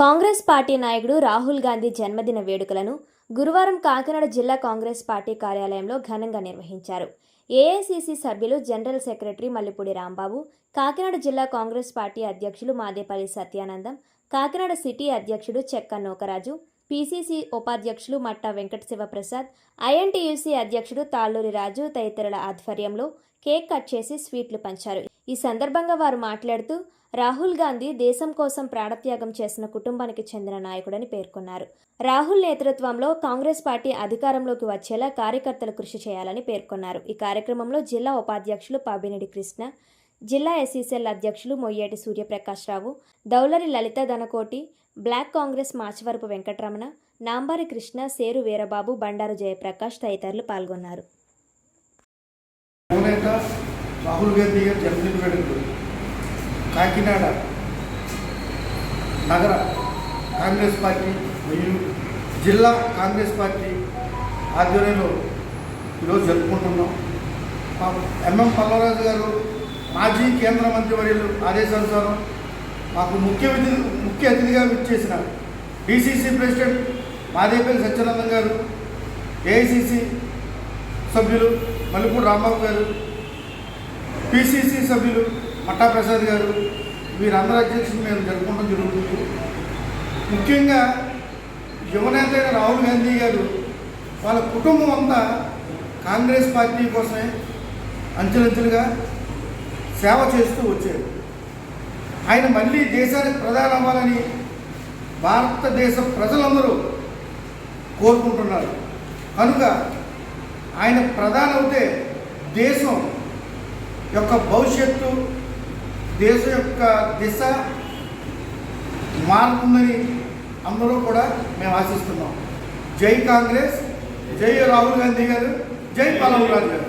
Congress party నాయకుడు రాహుల్ గాంధీ జన్మదిన వేడుకలను గురువారం కాకినాడ జిల్లా కాంగ్రెస్ పార్టీ కార్యాలయంలో ఘనంగా నిర్వహించారు. ఏఐసిసి సభ్యులు జనరల్ సెక్రటరీ మల్లిపూడి రాంబాబు కాకినాడ జిల్లా కాంగ్రెస్ పార్టీ అధ్యక్షులు మాదేపల్లి సత్యానందం కాకినాడ సిటీ అధ్యక్షుడు చెక్క నూకరాజు పిసిసి ఉపాధ్యక్షులు మట్టా వెంకట శివప్రసాద్ ఐఎన్టీయూసీ అధ్యక్షుడు తాళ్ళూరి రాజు తదితరుల ఆధ్వర్యంలో కేక్ కట్ చేసి స్వీట్లు పంచారు. ఈ సందర్భంగా వారు మాట్లాడుతూ రాహుల్ గాంధీ దేశం కోసం ప్రాణత్యాగం చేసిన కుటుంబానికి చెందిన నాయకుడని పేర్కొన్నారు. రాహుల్ నేతృత్వంలో కాంగ్రెస్ పార్టీ అధికారంలోకి వచ్చేలా కార్యకర్తలు కృషి చేయాలని పేర్కొన్నారు. ఈ కార్యక్రమంలో జిల్లా ఉపాధ్యక్షులు పాబినేడి కృష్ణ జిల్లా ఎస్ఈసెల్ అధ్యక్షులు మొయ్యేటి సూర్యప్రకాశ్రావు దౌలరి లలిత ధనకోటి బ్లాక్ కాంగ్రెస్ మాచవరపు వెంకటరమణ నాంబారి కృష్ణ సేరు వీరబాబు బండారు జయప్రకాష్ తదితరులు పాల్గొన్నారు. రాహుల్ గాంధీ గారి జన్మదిన వేడుకలు కాకినాడ నగర కాంగ్రెస్ పార్టీ మరియు జిల్లా కాంగ్రెస్ పార్టీ ఆధ్వర్యంలో ఈరోజు జరుపుకుంటున్నాం. ఎంఎం పల్లవరాజు గారు మాజీ కేంద్ర మంత్రివర్యులు ఆదేశానుసారం మాకు ముఖ్య ముఖ్య అతిథిగా విచ్చేసిన డిసిసి ప్రెసిడెంట్ మాదేపల్లి సత్యనందన్ గారు ఏఐసిసి సభ్యులు మల్లిపూడి రాంబాబు గారు పిసిసి సభ్యులు మట్టా ప్రసాద్ గారు వీరందరి అధ్యక్షులు మేము జరుపుకోవడం జరుగుతుంది. ముఖ్యంగా యువనేత అయిన రాహుల్ గాంధీ గారు వాళ్ళ కుటుంబం అంతా కాంగ్రెస్ పార్టీ కోసమే అంచెలంచెలుగా సేవ చేస్తూ వచ్చారు. ఆయన మళ్ళీ దేశానికి ప్రధాని అవ్వాలని భారతదేశ ప్రజలందరూ కోరుకుంటున్నారు. కనుక ఆయన ప్రధాని అవుతే దేశం యొక్క భవిష్యత్తు దేశం యొక్క దిశ మారుతుందని అందరూ కూడా మేము ఆశిస్తున్నాం. జై కాంగ్రెస్ జై రాహుల్ గాంధీ గారు జై పల్లవ్ రాజు గారు.